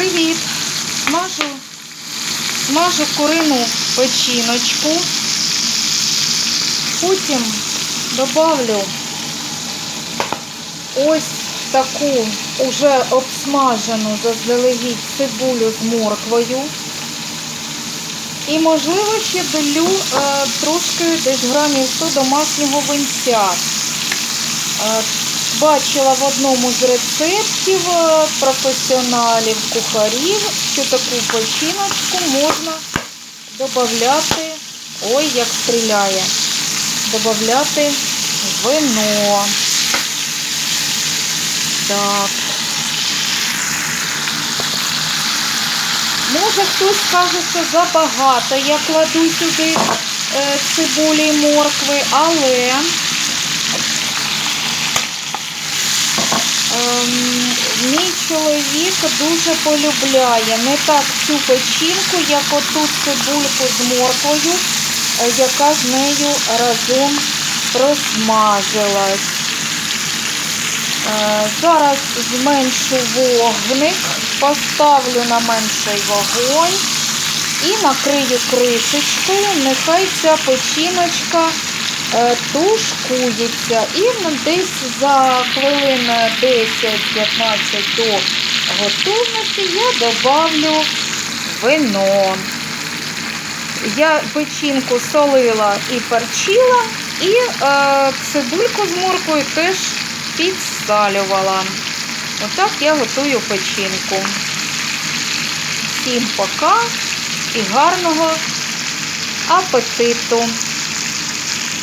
Привіт! Смажу, смажу курину печіночку. Потім добавлю ось таку уже обсмажену заздалегідь цибулю з морквою. І, можливо, ще долю е, трошки десь грамів 100 домашнього винця. Бачила в одному з рецептів е, професіоналів кухарів, що таку печіночку можна додати, ой, як стріляє, додати вино. Так. Може хтось скаже, що забагато я кладу сюди е, цибулі і моркви, але Мій чоловік дуже полюбляє не так цю печінку, як оту цибульку з морквою, е, яка з нею разом просмажилась. Е, Зараз зменшу вогник, поставлю на менший вогонь і накрию кришечкою, нехай ця печіночка тушкується. І ну, десь за хвилин 10-15 до готовності я добавлю вино. Я печінку солила і перчила, і е, цибульку з морквою теж підсалювала. Отак я готую печінку. Всім пока і гарного апетиту!